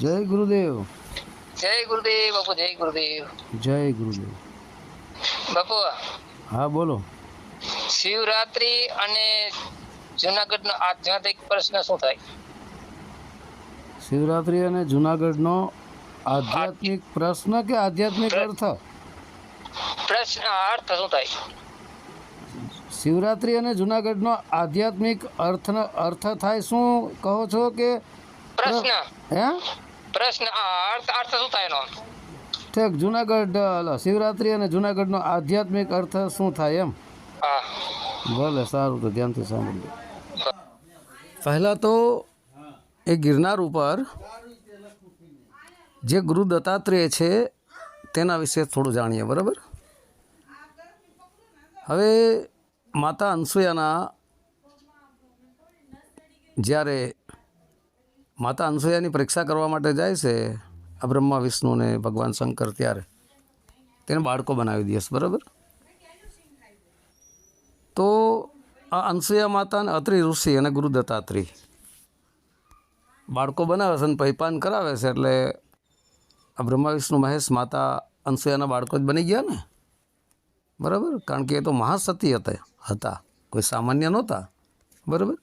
જય ગુરુદેવ. જય ગુરુદેવ બાપુ જય ગુરુદેવ. જય ગુરુદેવ. બાપુ હા બોલો. શિવરાત્રી અને જુનાગઢ નો આધ્યાત્મિક પ્રશ્ન શું થાય? શિવરાત્રી અને જુનાગઢનો આધ્યાત્મિક પ્રશ્ન કે આધ્યાત્મિક અર્થ? પ્રશ્ન અર્થ શું થાય? શિવરાત્રી અને જુનાગઢનો આધ્યાત્મિક અર્થનો અર્થ થાય શું? કહો છો કે પ્રશ્ન. હે? પ્રશ્ન અર્થ અર્થ શું થાય એનો? ઠીક જુનાગઢ શિવરાત્રી અને જુનાગઢનો આધ્યાત્મિક અર્થ શું થાય એમ? હા. ભલે સારું તો ધ્યાનથી સાંભળજો. પહેલાં તો એ ગિરનાર ઉપર જે ગુરુ દત્તાત્રેય છે તેના વિશે થોડું જાણીએ બરાબર? હવે માતા અનસુયાના જ્યારે માતા અનસૂયાની પરીક્ષા કરવા માટે જાય છે આ બ્રહ્મા, વિષ્ણુ ને ભગવાન શંકર ત્યારે. તેને બાળકો બનાવી દઈશ બરાબર? તો આ અનસૂયા માતા અને અત્રિ ઋષિ અને ગુરુ દત્તાત્રી બાળકો બનાવે છે અને પૈપાન કરાવે છે એટલે આ બ્રહ્મા, વિષ્ણુ, મહેશ માતા અનસૂયાના બાળકો જ બની ગયા ને? બરાબર? કારણ કે એ તો મહાસતી હતા હતા. કોઈ સામાન્ય નહોતા. બરાબર?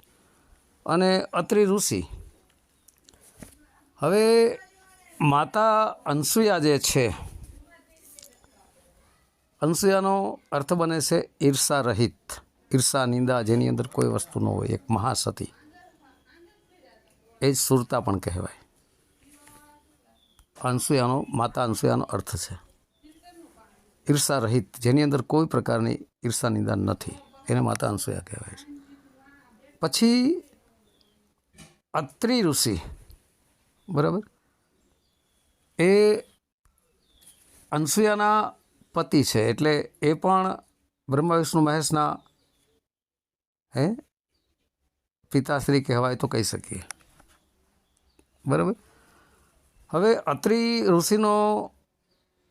અને અત્રિ ઋષિ હવે માતા અનસુયા જે છે, અનસુયાનો અર્થ બને છે ઈર્ષા રહિત. ઈર્ષા, નિંદા જેની અંદર કોઈ વસ્તુ ન હોય, એક મહાસતી. એ જ સુરતા પણ કહેવાય. અનસુયાનો, માતા અનસુયાનો અર્થ છે. ઈર્ષા રહિત, જેની અંદર કોઈ પ્રકારની ઈર્ષા, નિંદા નથી. એને માતા અનસુયા કહેવાય છે. પછી અત્રિ ઋષિ બરાબર? એ અનસુયાના પતિ છે, એટલે એ પણ બ્રહ્મા, વિષ્ણુ, મહેશના, હે? પિતાશ્રી કહેવાય તો કહી શકીએ. બરાબર? હવે અત્રિ ઋષિનો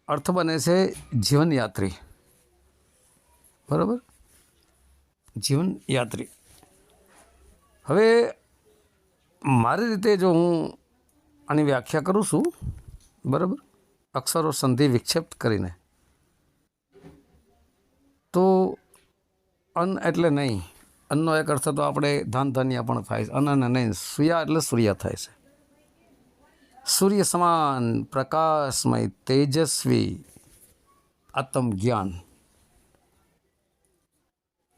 અર્થ બને છે જીવનયાત્રી. બરાબર? જીવનયાત્રી. હવે મારી રીતે જો હું આની વ્યાખ્યા કરું છું. બરાબર? અક્ષરો સંધિ વિક્ષેપ કરીને. તો અન્ન એટલે નહીં. અન્નનો એક અર્થ તો આપણે ધાન ધાન્યા પણ થાય છે. અન્ન અને નહીં સૂયા એટલે સૂર્ય થાય છે. સૂર્ય સમાન, પ્રકાશમય, તેજસ્વી, આત્મ જ્ઞાન.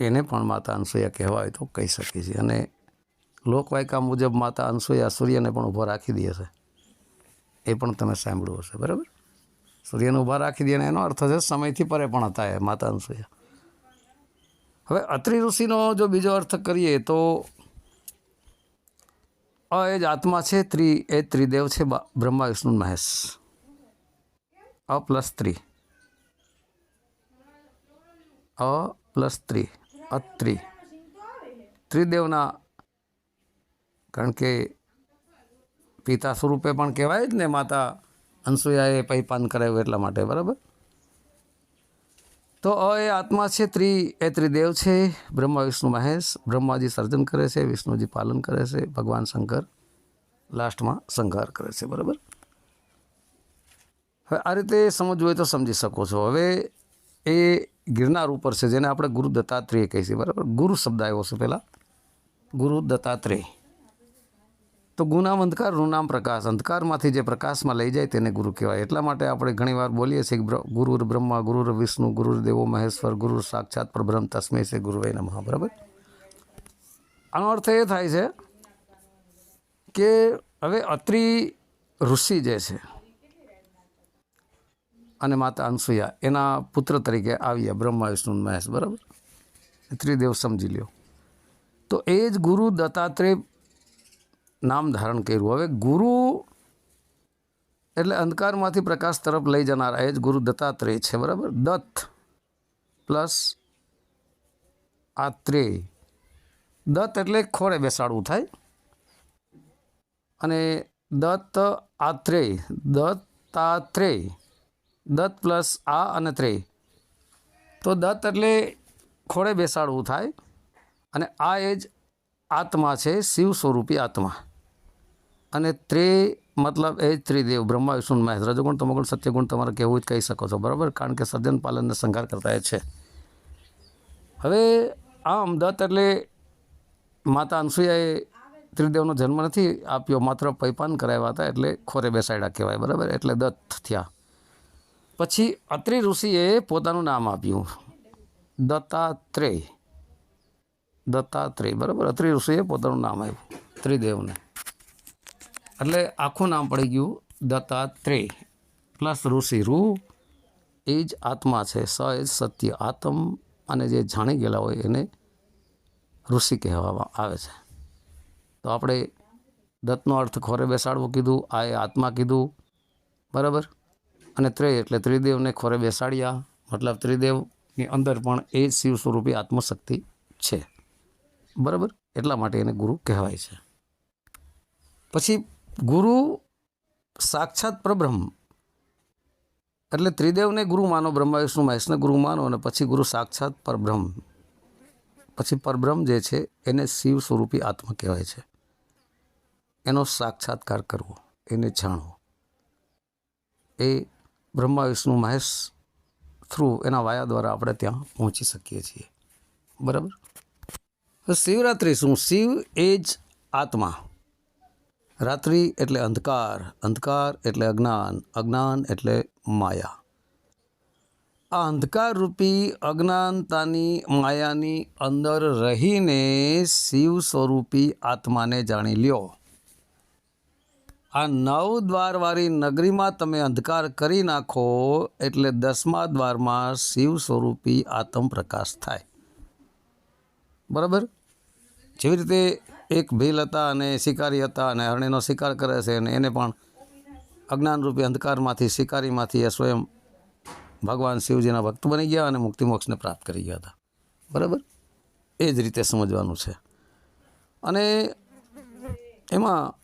એને પણ માતા અનસૂયા કહેવાય તો કહી શકીએ છીએ અને લોકવાયકા મુજબ માતા અનસૂયા સૂર્યને પણ ઊભો રાખી દે છે. એ પણ તમે સાંભળ્યું હશે, બરાબર? સૂર્યને ઊભા રાખી દે એનો અર્થ છે સમયથી પરે પણ હતા એ માતાનું સૂર્ય હવે અત્રિ ઋષિનો જો બીજો અર્થ કરીએ તો અ એ જ આત્મા છે, ત્રિ, એ ત્રિદેવ છે બ્રહ્મા, વિષ્ણુ, મહેશ. અ પ્લસ ત્રી. અ પ્લસ ત્રી અત્રિ ત્રિદેવના, કારણ કે પિતા સ્વરૂપે પણ કહેવાય જ ને, માતા અનસુયાએ પૈપાન કરાવ્યું એટલા માટે, બરાબર? તો અ એ આત્મા છે, ત્રિ, એ ત્રિદેવ છે, બ્રહ્મા, વિષ્ણુ, મહેશ. બ્રહ્માજી સર્જન કરે છે, વિષ્ણુજી પાલન કરે છે, ભગવાન શંકર લાસ્ટમાં સંહાર કરે છે, બરાબર? હવે આ રીતે સમજવું હોય તો સમજી શકો છો. હવે એ ગિરનાર ઉપર છે, જેને આપણે ગુરુ દત્તાત્રેય છીએ, બરાબર? ગુરુ શબ્દ આવ્યો છે પહેલાં. ગુરુ દત્તાત્રેય. તો ગુનામ અંધકારનું નામ પ્રકાશ. અંધકારમાંથી જે પ્રકાશમાં લઈ જાય તેને ગુરુ કહેવાય. એટલા માટે આપણે ઘણીવાર બોલીએ છીએ કે ગુરુર બ્રહ્મા, ગુરુર વિષ્ણુ, ગુરુર દેવો મહેશ્વર ગુરુ સાક્ષાત પરબ્રહ્મ, તસ્મે છે ગુરુવે નમઃ. બરાબર? આનો અર્થ એ થાય છે કે હવે અત્રિ ઋષિ જે છે અને માતા અનસુયા, એના પુત્ર તરીકે આવ્યા બ્રહ્મા, વિષ્ણુ, મહેશ. બરાબર? ત્રિદેવ સમજી લ્યો. તો એ જ ગુરુ દત્તાત્રેય નામ ધારણ કર્યું. હવે ગુરુ એટલે અંધકારમાંથી પ્રકાશ તરફ લઈ જનારા, એ જ ગુરુ દત્તાત્રેય છે, બરાબર? દત્ત પ્લસ આત્રેય. દત્ત એટલે ખોળે બેસાડવું થાય. અને દત્ત આત્રેય. દત્તાત્રેય. દત્ત પ્લસ આ અને ત્રેય. તો દત્ત એટલે ખોળે બેસાડવું થાય. અને આ એ જ આત્મા છે શિવ સ્વરૂપી આત્મા. અને ત્રે, મતલબ એ ત્રિદેવ, બ્રહ્મા, વિષ્ણુ મહેશ. રજોગુણ, તમોગુણ, સત્યગુણ તમારે કહેવું જ કહી શકો છો. બરાબર? કારણ કે સર્જન પાલનને સંહાર કરતા એ છે. હવે આમ દત્ત એટલે માતા અનસુયાએ ત્રિદેવનો જન્મ નથી આપ્યો, માત્ર પૈપાન કરાવ્યા હતા એટલે ખોરે બેસાડ્યા કહેવાય. બરાબર? એટલે દત્ત થયા. પછી અત્રિ ઋષિએ પોતાનું નામ આપ્યું. દત્તાત્રેય. દત્તાત્રેય. બરાબર? અત્રિ ઋષિએ પોતાનું નામ આપ્યું. ત્રિદેવને. એટલે આખું નામ પડી ગયું દત્તાત્રેય. પ્લસ ઋષિ રૂ એ જ આત્મા છે, સ એ સત્ય આત્મ, અને જે જાણી ગયેલા હોય એને ઋષિ કહેવામાં આવે છે. તો આપણે દત્તનો અર્થ ખોરે બેસાડવો કીધું, આ એ આત્મા કીધું, બરાબર? અને ત્રેય એટલે ત્રિદેવને ખોરે બેસાડ્યા, મતલબ ત્રિદેવની અંદર પણ એ શિવ સ્વરૂપી આત્મશક્તિ છે. બરાબર? એટલા માટે એને ગુરુ કહેવાય છે. પછી ગુરુ સાક્ષાત પરબ્રહ્મ. એટલે ત્રિદેવને ગુરુ માનો, બ્રહ્મા, વિષ્ણુ, મહેશને ગુરુ માનો અને પછી ગુરુ સાક્ષાત પરબ્રહ્મ. પછી પરબ્રહ્મ જે છે એને શિવ સ્વરૂપી આત્મા કહેવાય છે. એનો સાક્ષાત્કાર કરવો, એને જાણવો. એ બ્રહ્મા, વિષ્ણુ, મહેશ થ્રુ એના વાયા દ્વારા આપણે ત્યાં પહોંચી શકીએ છીએ. બરાબર? શિવરાત્રિ શું? શિવ એ જ આત્મા. રાત્રિ એટલે અંધકાર અંધકાર એટલે અજ્ઞાન અજ્ઞાન એટલે માયા. આ અંધકારરૂપી અજ્ઞાનતાની માયાની અંદર રહીને શિવ સ્વરૂપી આત્માને જાણી લ્યો. આ નવ દ્વારવાળી નગરીમાં તમે અંધકાર કરી નાખો એટલે દસમા દ્વારમાં શિવ સ્વરૂપી આત્મ પ્રકાશ થાય. બરાબર? જેવી રીતે એક ભીલ હતા અને શિકારી હતા અને હરણીનો શિકાર કરે છે અને એને પણ અજ્ઞાનરૂપી અંધકારમાંથી, શિકારીમાંથી એ સ્વયં ભગવાન શિવજીના ભક્ત બની ગયા અને મુક્તિ મોક્ષને પ્રાપ્ત કરી ગયા હતા. બરાબર? એ જ રીતે સમજવાનું છે. અને એમાં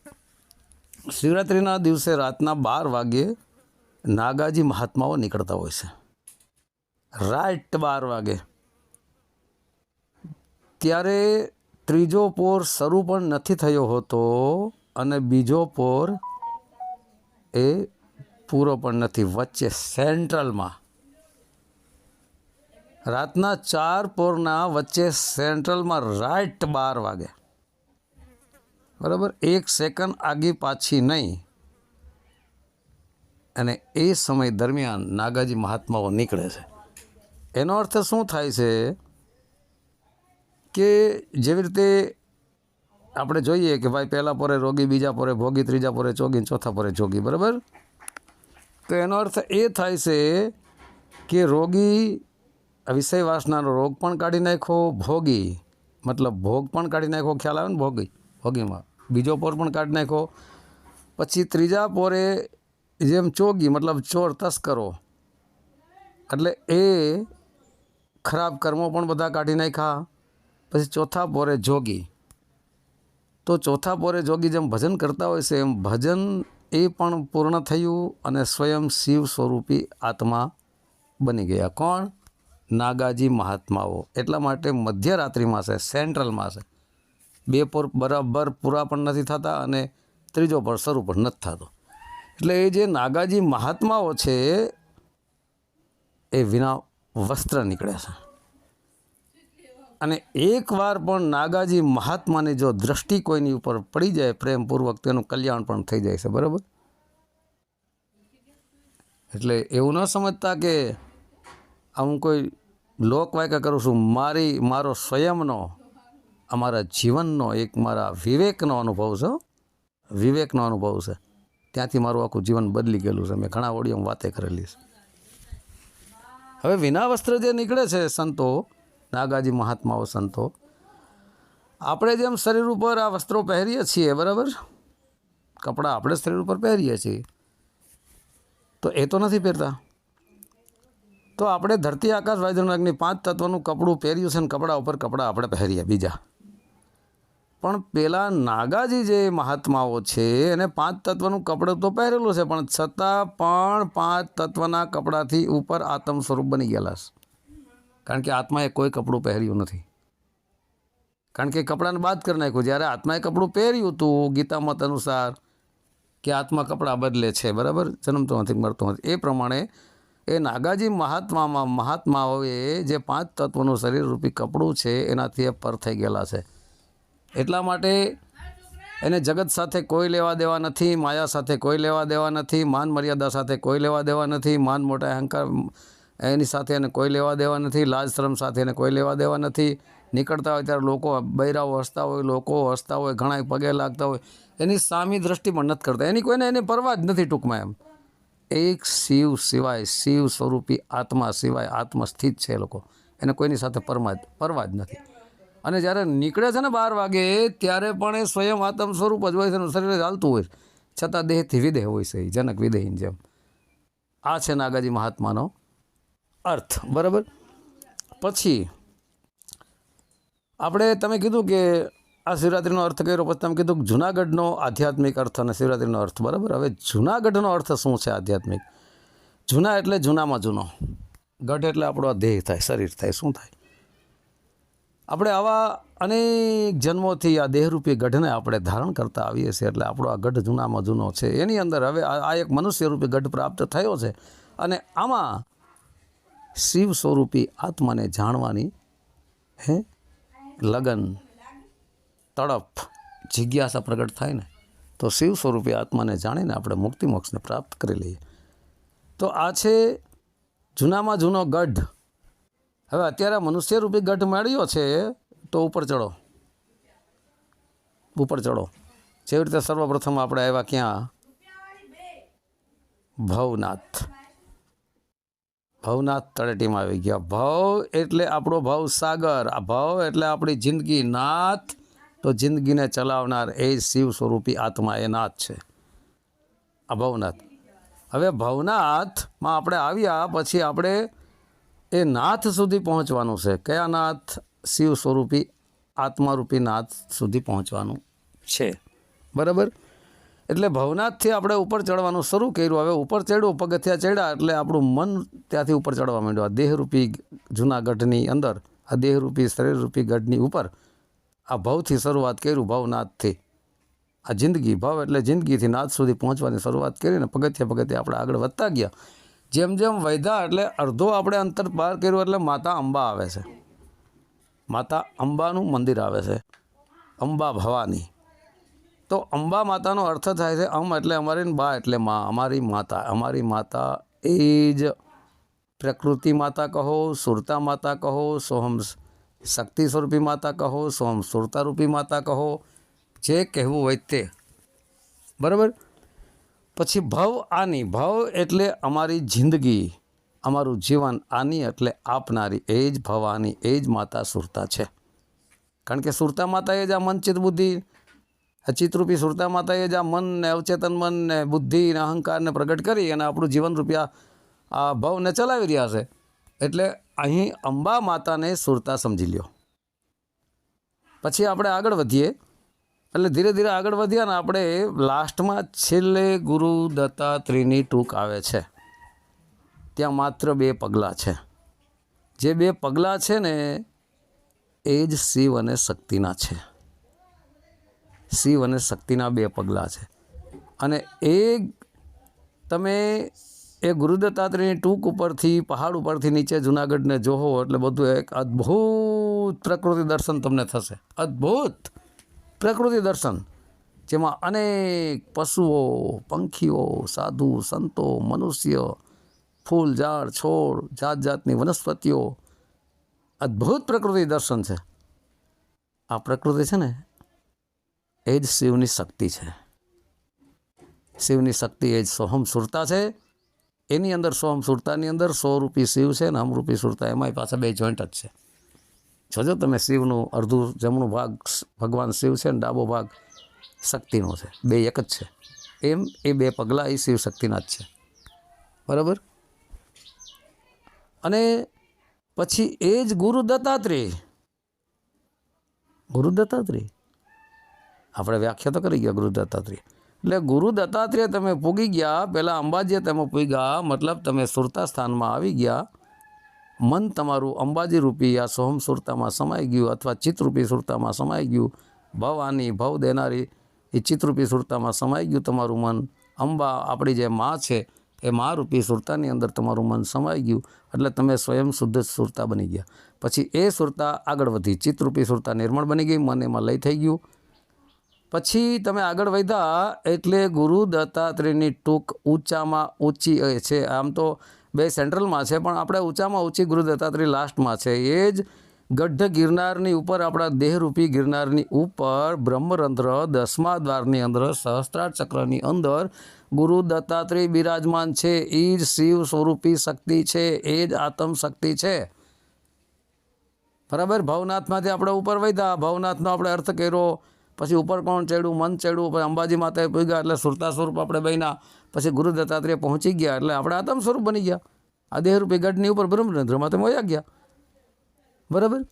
શિવરાત્રિના દિવસે રાતના બાર વાગ્યે નાગાજી મહાત્માઓ નીકળતા હોય છે. રાઈટ બાર વાગે. ત્યારે ત્રીજો પોર શરૂ પણ નથી થયો હોતો અને બીજો પોર એ પૂરો પણ નથી. વચ્ચે સેન્ટ્રલમાં. રાતના ચાર પોરના વચ્ચે સેન્ટ્રલમાં રાઈટ બાર વાગે. બરાબર? એક સેકન્ડ આગી પાછી નહીં. અને એ સમય દરમિયાન નાગાજી મહાત્માઓ નીકળે છે. એનો અર્થ શું થાય છે? કે જેવી રીતે આપણે જોઈએ કે ભાઈ પહેલા પોરે રોગી, બીજા પોરે ભોગી, ત્રીજા પોરે ચોગી ચોથા પોરે જોગી બરાબર? તો એનો અર્થ એ થાય છે કે રોગી વિષય વાસનાનો રોગ પણ કાઢી નાખ્યો, ભોગી, મતલબ ભોગ પણ કાઢી નાખ્યો, ખ્યાલ આવે ને? ભોગી, ભોગીમાં. બીજો પોર પણ કાઢી નાખ્યો. પછી ત્રીજા પોરે જેમ ચોગી, મતલબ ચોર તસ્કરો, એટલે એ ખરાબ કર્મો પણ બધા કાઢી નાખ્યા. પછી ચોથા પોરે જોગી. તો ચોથા પોરે જોગી જેમ ભજન કરતા હોય છે એમ ભજન એ પણ પૂર્ણ થયું અને સ્વયં શિવ સ્વરૂપી આત્મા બની ગયા. કોણ? નાગાજી મહાત્માઓ. એટલા માટે મધ્યરાત્રિમાં છે, સેન્ટ્રલમાં છે. બે પોર બરાબર પૂરા પણ નથી થતા અને ત્રીજો પર શરૂ પણ નથી થતો. એટલે એ જે નાગાજી મહાત્માઓ છે, એ વિના વસ્ત્ર નીકળે છે. અને એકવાર પણ નાગાજી મહાત્માની જો દ્રષ્ટિ કોઈની ઉપર પડી જાય પ્રેમપૂર્વક તેનું કલ્યાણ પણ થઈ જાય છે, બરાબર? એટલે એવું ન સમજતા કે હું કોઈ લોકવાયકા કરું છું, મારી, મારો સ્વયંનો, અમારા જીવનનો એક મારા વિવેકનો અનુભવ છે. વિવેકનો અનુભવ છે. ત્યાંથી મારું આખું જીવન બદલી ગયેલું છે. મેં ઘણા ઓડિયોમાં વાતે કરેલી છે. હવે વિના વસ્ત્ર જે નીકળે છે સંતો નાગાજી મહાત્માઓ સંતો. આપણે જેમ શરીર ઉપર આ વસ્ત્રો પહેરીએ છીએ, બરાબર? કપડાં આપણે શરીર ઉપર પહેરીએ છીએ. તો એ તો નથી પહેરતા. તો આપણે ધરતી આકાશ વાયુજનની પાંચ તત્વનું કપડું પહેર્યું છે ને કપડા ઉપર કપડાં આપણે પહેરીએ બીજા. પણ પેલા નાગાજી જે મહાત્માઓ છે, એને પાંચ તત્વનું કપડું તો પહેરેલું છે, પણ છતાં પણ પાંચ તત્વના કપડાથી ઉપર આત્મ સ્વરૂપ બની ગયેલા છે. કારણ કે આત્માએ કોઈ કપડું પહેર્યું નથી. કારણ કે કપડાને બાદ કરી નાખ્યું. જ્યારે આત્માએ કપડું પહેર્યું હતું, ગીતા મત અનુસાર કે આત્મા કપડાં બદલે છે, બરાબર? જન્મતો નથી મળતો નથી. એ પ્રમાણે એ નાગાજી મહાત્મામાં, મહાત્માઓએ જે પાંચ તત્વનું શરીર રૂપી કપડું છે, એનાથી એ પર થઈ ગયેલા છે. એટલા માટે એને જગત સાથે કોઈ લેવા દેવા નથી, માયા સાથે કોઈ લેવા દેવા નથી, માન મર્યાદા સાથે કોઈ લેવા દેવા નથી, માન મોટા અહંકાર એની સાથે એને કોઈ લેવા દેવા નથી, લાજ શરમ સાથે એને કોઈ લેવા દેવા નથી. નીકળતા હોય ત્યારે લોકો બૈરાઓ હસતા હોય, લોકો હસતા હોય ઘણા પગે લાગતા હોય. એની સામી દ્રષ્ટિ પણ નથી કરતા. એની કોઈને એની પરવા જ નથી ટૂંકમાં એમ. એક શિવ સિવાય, શિવ સ્વરૂપી આત્મા સિવાય આત્મા સ્થિત છે એ લોકો. એને કોઈની સાથે પરમા પરવા જ નથી. અને જ્યારે નીકળે છે ને બાર વાગે, ત્યારે પણ એ સ્વયં આત્મ સ્વરૂપ જ હોય છે એનું શરીર ચાલતું હોય છતાં દેહથી વિદેહ હોય છે જનક વિદેહીની જેમ. આ છે નાગાજી મહાત્માનો અર્થ. બરાબર? પછી આપણે તમે કીધું કે આ શિવરાત્રિનો અર્થ કર્યો, પછી તમે કીધું જુનાગઢનો આધ્યાત્મિક અર્થ અને શિવરાત્રિનો અર્થ. બરાબર? હવે જુનાગઢનો અર્થ શું છે આધ્યાત્મિક? જૂના એટલે જૂનામાં જૂનો. ગઢ એટલે આપણો દેહ થાય, શરીર થાય, શું થાય? આપણે આવા અનેક જન્મોથી આ દેહરૂપી ગઢને આપણે ધારણ કરતા આવીએ છીએ, એટલે આપણો આ ગઢ જૂનામાં જૂનો છે. એની અંદર હવે આ એક મનુષ્યરૂપી ગઢ પ્રાપ્ત થયો છે. અને આમાં શિવ સ્વરૂપી આત્માને જાણવાની, હે? લગન, તડપ, જિજ્ઞાસા પ્રગટ થાય ને, તો શિવ સ્વરૂપી આત્માને જાણીને આપણે મુક્તિ મોક્ષને પ્રાપ્ત કરી લઈએ. તો આ છે જૂનામાં જૂનો ગઢ. હવે અત્યારે મનુષ્ય રૂપી ગઢ મળ્યો છે, તો ઉપર ચડો. ઉપર ચડો. જેવી રીતે સર્વપ્રથમ આપણે આવ્યા ક્યાં? ભવનાથ. ભવનાથ તળેટીમાં આવી ગયા. ભવ એટલે આપણો ભવ સાગર. આ ભવ એટલે આપણી જિંદગી નાથ. તો જિંદગીને ચલાવનાર એ શિવ સ્વરૂપી આત્મા, એ નાથ છે. આ ભવનાથ. હવે ભવનાથમાં આપણે આવ્યા પછી આપણે એ નાથ સુધી પહોંચવાનું છે. કયા નાથ? શિવ સ્વરૂપી આત્મારૂપી નાથ સુધી પહોંચવાનું છે. બરાબર? એટલે ભવનાથથી આપણે ઉપર ચડવાનું શરૂ કર્યું. હવે ઉપર ચડ્યું, પગથિયા ચડ્યા એટલે આપણું મન ત્યાંથી ઉપર ચડવા માંડ્યું. આ દેહરૂપી જૂનાગઢની અંદર, આ દેહરૂપી શરીરરૂપી ગઢની ઉપર આ ભવથી શરૂઆત કર્યું ભવનાથથી. આ જિંદગી, ભાવ એટલે જિંદગીથી નાથ સુધી પહોંચવાની શરૂઆત કરીને પગથિયા પગથિયા આપણે આગળ વધતા ગયા. જેમ જેમ વૈધા એટલે અડધો આપણે અંતર પાર કર્યું એટલે માતા અંબા આવે છે. માતા અંબાનું મંદિર આવે છે. અંબા ભવાની. તો અંબા માતાનો અર્થ થાય છે અમ એટલે અમારી બા એટલે મા. અમારી માતા. અમારી માતા એ જ પ્રકૃતિ માતા કહો, સુરતા માતા કહો, સોહમ શક્તિ સ્વરૂપી માતા કહો, સોહમ સુરતારૂપી માતા કહો, જે કહેવું હોય તે. બરાબર? પછી ભવ આની. ભવ એટલે અમારી જિંદગી, અમારું જીવન. આની એટલે આપનારી. એ જ ભવાની એ જ માતા સુરતા છે. કારણ કે સુરતા માતા એ જ આ મનચિત બુદ્ધિ. આ સુરતા માતાએ જ આ મનને અવચેતન મનને બુદ્ધિ ને અહંકારને પ્રગટ કરી અને આપણું જીવન રૂપિયા આ ભવને ચલાવી રહ્યા છે. એટલે અહીં અંબા માતાને સુરતા સમજી લ્યો. પછી આપણે આગળ વધીએ. એટલે ધીરે ધીરે આગળ વધ્યા ને આપણે લાસ્ટમાં છેલ્લે ગુરુ દત્તાત્રેયની ટૂંક આવે છે. ત્યાં માત્ર બે પગલાં છે. જે બે પગલાં છે ને એ જ શિવ અને શક્તિના છે. શિવ અને શક્તિના બે પગલાં છે. અને એ તમે એ ગુરુદત્તાત્રેયની ટૂંક ઉપરથી, પહાડ ઉપરથી નીચે જુનાગઢને જોહો એટલે બધું એક અદ્ભુત પ્રકૃતિ દર્શન તમને થશે. અદ્ભુત પ્રકૃતિ દર્શન, જેમાં અનેક પશુઓ, પંખીઓ, સાધુ, સંતો, મનુષ્ય, ફૂલ, ઝાડ, છોડ જાત જાતની વનસ્પતિઓ. અદ્ભુત પ્રકૃતિ દર્શન છે. આ પ્રકૃતિ છે ને એ જ શિવની શક્તિ છે. શિવની શક્તિ એ જ સોહમ સુરતા છે. એની અંદર સોહમ સુરતાની અંદર સો રૂપી શિવ છે ને હમરૂપી સુરતા એમાંય પાછા બે જોઈન્ટ જ છે. જોજો તમે શિવનું અડધું જમણું ભાગ ભગવાન શિવ છે ને ડાબો ભાગ શક્તિનો છે. બે એક જ છે. એમ એ બે પગલાં એ શિવ શક્તિના જ છે. બરાબર? અને પછી એ જ ગુરુ દત્તાત્રેય ગુરુ દત્તાત્રેય આપણે વ્યાખ્યા તો કરી ગયા ગુરુ દત્તાત્રેય. એટલે ગુરુ દત્તાત્રેય તમે પૂગી ગયા, પહેલાં અંબાજીએ તમે પૂગ્યા, મતલબ તમે સુરતા સ્થાનમાં આવી ગયા. મન તમારું અંબાજી રૂપી આ સોહમ સુરતામાં સમાઈ ગયું અથવા ચિત્તરૂપી સુરતામાં સમાઈ ગયું. ભવ આની ભવ દેનારી એ ચિત્તરૂપી સુરતામાં સમાઈ ગયું તમારું મન. અંબા આપણી જે મા છે, એ મા રૂપી સુરતાની અંદર તમારું મન સમાઈ ગયું. એટલે તમે સ્વયં શુદ્ધ સુરતા બની ગયા. પછી એ સુરતા આગળ વધી. ચિત્રરૂપી સુરતા નિર્મળ બની ગઈ, મન એમાં લઈ થઈ ગયું. પછી તમે આગળ વધ્યા, એટલે ગુરુ દત્તાત્રેયની ટૂંક ઊંચામાં ઊંચી છે. આમ તો બે સેન્ટ્રલમાં છે, પણ આપણે ઊંચામાં ઊંચી ગુરુ દત્તાત્રેય લાસ્ટમાં છે. એ જ ગઢ ગિરનારની ઉપર, આપણા દેહરૂપી ગિરનારની ઉપર, બ્રહ્મરંધ્ર દસમા દ્વારની અંદર, સહસ્ત્રાર ચક્રની અંદર ગુરુ દત્તાત્રેય બિરાજમાન છે. એ જ શિવ સ્વરૂપી શક્તિ છે. એ જ આત્મ શક્તિ છે. બરાબર? ભવનાથમાંથી આપણે ઉપર વધ્યા. ભવનાથનો આપણે અર્થ કર્યો. પછી ઉપર કોણ ચડ્યું, મન ચડ્યું, પછી અંબાજી માતાએ પૂગ્યા એટલે સુરતા સ્વરૂપ આપણે બન્યા. પછી ગુરુ દત્તાત્રેય પહોંચી ગયા એટલે આપણે આત્મ સ્વરૂપ બની ગયા. આ દેહરૂપી ગઢની ઉપર બ્રહ્મરંધ્રમાં તમે વયા ગયા. બરાબર?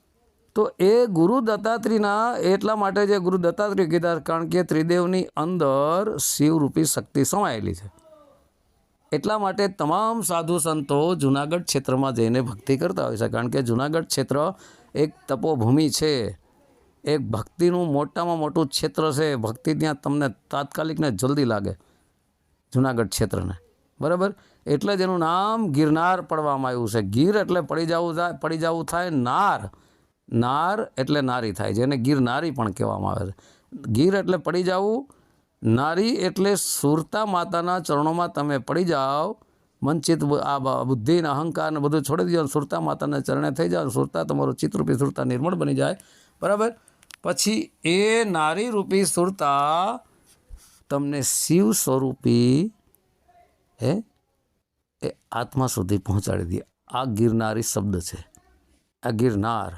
તો એ ગુરુ દત્તાત્રેયના એટલા માટે જે ગુરુ દત્તાત્રેય કીધા, કારણ કે ત્રિદેવની અંદર શિવરૂપી શક્તિ સમાયેલી છે. એટલા માટે તમામ સાધુ સંતો જુનાગઢ ક્ષેત્રમાં જઈને ભક્તિ કરતા હોય છે, કારણ કે જુનાગઢ ક્ષેત્ર એક તપોભૂમિ છે. એક ભક્તિનું મોટામાં મોટું ક્ષેત્ર છે, ભક્તિ ત્યાં તમને તાત્કાલિકને જલ્દી લાગે, જુનાગઢ ક્ષેત્રને. બરાબર? એટલે જ એનું નામ ગિરનાર પડવામાં આવ્યું છે. ગીર એટલે પડી જવું થાય, પડી જવું થાય નાર. નાર એટલે નારી થાય જેને ગિરનારી પણ કહેવામાં આવે છે. ગીર એટલે પડી જવું, નારી એટલે સુરતા માતાના ચરણોમાં તમે પડી જાઓ મનચિત આ બુદ્ધિ ને અહંકાર ને બધું છોડી દીધો સુરતા માતાના ચરણે થઈ જાઓ સુરતા તમારું ચિત્રરૂપી સુરતા નિર્મળ બની જાય. બરાબર? પછી એ નારી રૂપી સુરતા તમને શિવ સ્વરૂપી, હે, એ આત્મા સુધી પહોંચાડી દે. આ ગિરનારી શબ્દ છે. આ ગિરનાર.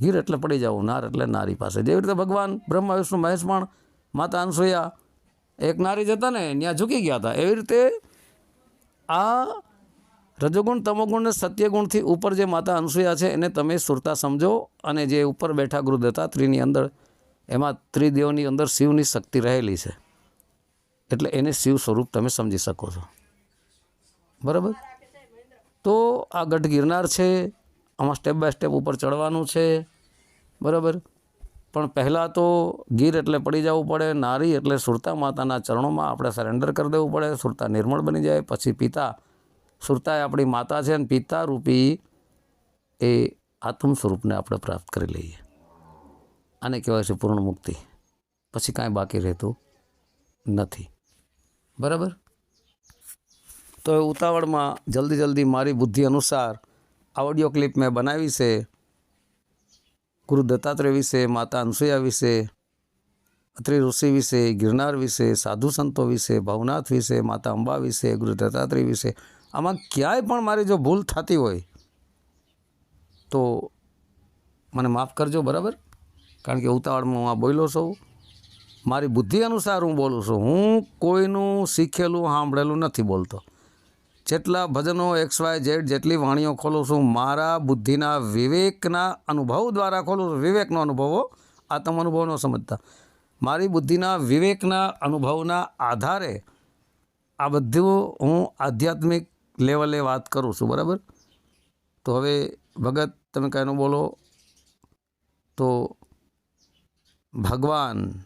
ગીર એટલે પડી જવું, નાર એટલે નારી પાસે. જેવી રીતે ભગવાન બ્રહ્મા, વિષ્ણુ, મહેશ પણ માતા અનસુયા, એક નારી જતા ને ત્યાં ઝૂકી ગયા હતા. એવી રીતે આ રજોગુણ, તમોગુણ સત્યગુણથી ઉપર જે માતા અનસુયા છે, એને તમે સુરતા સમજો અને જે ઉપર બેઠા ગુરુ દત્તાત્રેયની અંદર, એમાં ત્રિદેવની અંદર શિવની શક્તિ રહેલી છે. એટલે એને શિવ સ્વરૂપ તમે સમજી શકો છો. બરાબર? તો આ ગઢ ગિરનાર છે, આમાં સ્ટેપ બાય સ્ટેપ ઉપર ચડવાનું છે. બરાબર? પણ પહેલાં તો ગીર એટલે પડી જવું પડે, નારી એટલે સુરતા માતાના ચરણોમાં આપણે સરેન્ડર કરી દેવું પડે, સુરતા નિર્મળ બની જાય, પછી પિતા સુરતા આપણી માતા છે અને પિતા રૂપી એ આત્મ સ્વરૂપને આપણે પ્રાપ્ત કરી લઈએ. આને કહેવાય છે પૂર્ણ મુક્તિ. પછી કાંઈ બાકી રહેતું નથી. બરાબર? તો એ ઉતાવળમાં જલ્દી જલ્દી મારી બુદ્ધિ અનુસાર ઓડિયો ક્લિપ મેં બનાવી છે. ગુરુ દત્તાત્રેય વિશે, માતા અનસુયા વિશે, અત્રિ ઋષિ વિશે, ગિરનાર વિશે, સાધુ સંતો વિશે, ભવનાથ વિશે, માતા અંબા વિશે, ગુરુ દત્તાત્રેય વિશે આમાં ક્યાંય પણ મારી જો ભૂલ થતી હોય, તો મને માફ કરજો, બરાબર? કારણ કે ઉતાવળમાં હું આ બોલ્યો છું. મારી બુદ્ધિ અનુસાર હું બોલું છું. હું કોઈનું શીખેલું, સાંભળેલું નથી બોલતો. જેટલા ભજનો એક્સ વાય ઝેડ જેટલી વાણીઓ ખોલું છું, મારા બુદ્ધિના વિવેકના અનુભવ દ્વારા ખોલું છું. વિવેકનો અનુભવો આ તમે અનુભવ ન સમજતા. મારી બુદ્ધિના વિવેકના અનુભવના આધારે આ બધું હું આધ્યાત્મિક લેવલે વાત કરું છું, બરાબર? તો હવે ભગત, તમે કાંઈનું બોલો. તો ભગવાન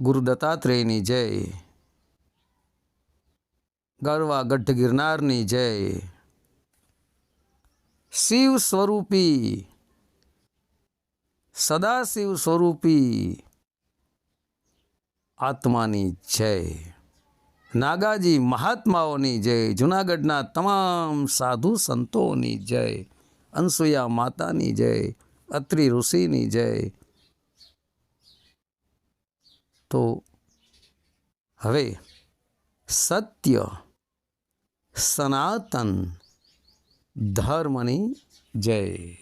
ગુરુ દત્તાત્રેયની જય, ગરવા ગઢ ગિરનારની જય, શિવ સ્વરૂપી, સદાશિવ સ્વરૂપી આત્માની જય. નાગાજી મહાત્માઓની જય, જુનાગઢના તમામ સાધુ સંતોની જય, અનસુયા માતાની જય, અત્રિ ઋષિની જય. તો હવે સત્ય, સનાતન ધર્મની જય.